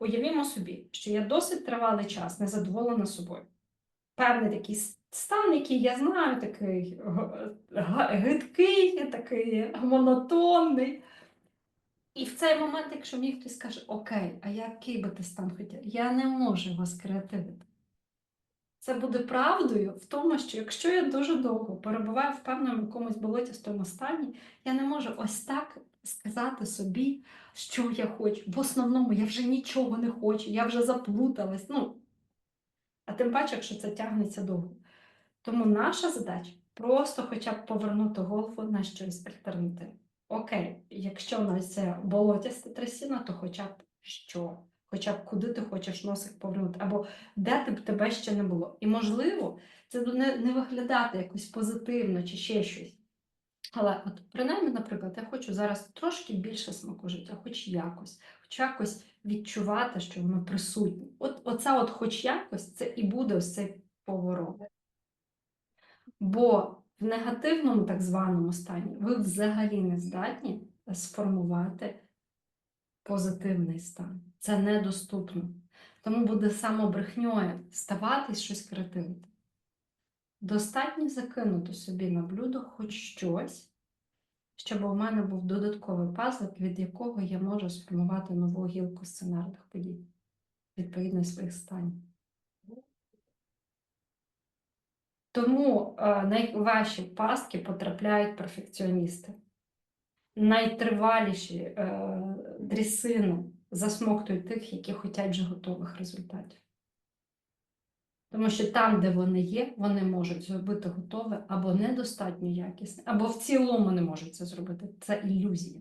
Уявімо собі, що я досить тривалий час незадоволена собою. Певний такий стан, який я знаю, такий гидкий, такий монотонний. І в цей момент, якщо мені хтось скаже, окей, а який би ти стан хотів, я не можу його скреативити. Це буде правдою в тому, що якщо я дуже довго перебуваю в певному якомусь болотістому стані, я не можу ось так сказати собі, що я хочу. В основному я вже нічого не хочу, я вже заплуталась. Ну, а тим паче, якщо це тягнеться довго. Тому наша задача просто хоча б повернути голову на щось альтернативне. Окей, якщо у нас це болотяста трясіна, то хоча б що? Хоча б куди ти хочеш носик повернути, або де ти б тебе ще не було. І можливо, це не, не виглядати якось позитивно чи ще щось. Але от принаймні, наприклад, я хочу зараз трошки більше смаку життя, хоч якось, хоч якось відчувати, що воно присутнє. От оця от хоч якось, це і буде ось цей поворот. Бо в негативному так званому стані ви взагалі не здатні сформувати позитивний стан. Це недоступно. Тому буде самобрехньою ставати і щось креативити. Достатньо закинути собі на блюдо хоч щось, щоб у мене був додатковий пазлик, від якого я можу сформувати нову гілку сценарних подій, відповідно своїх станів. Тому е, найважчі пастки потрапляють перфекціоністи. Найтриваліші е, дрісини засмоктують тих, які хочуть вже готових результатів. Тому що там, де вони є, вони можуть зробити готове або недостатньо якісне, або в цілому не можуть це зробити. Це ілюзія.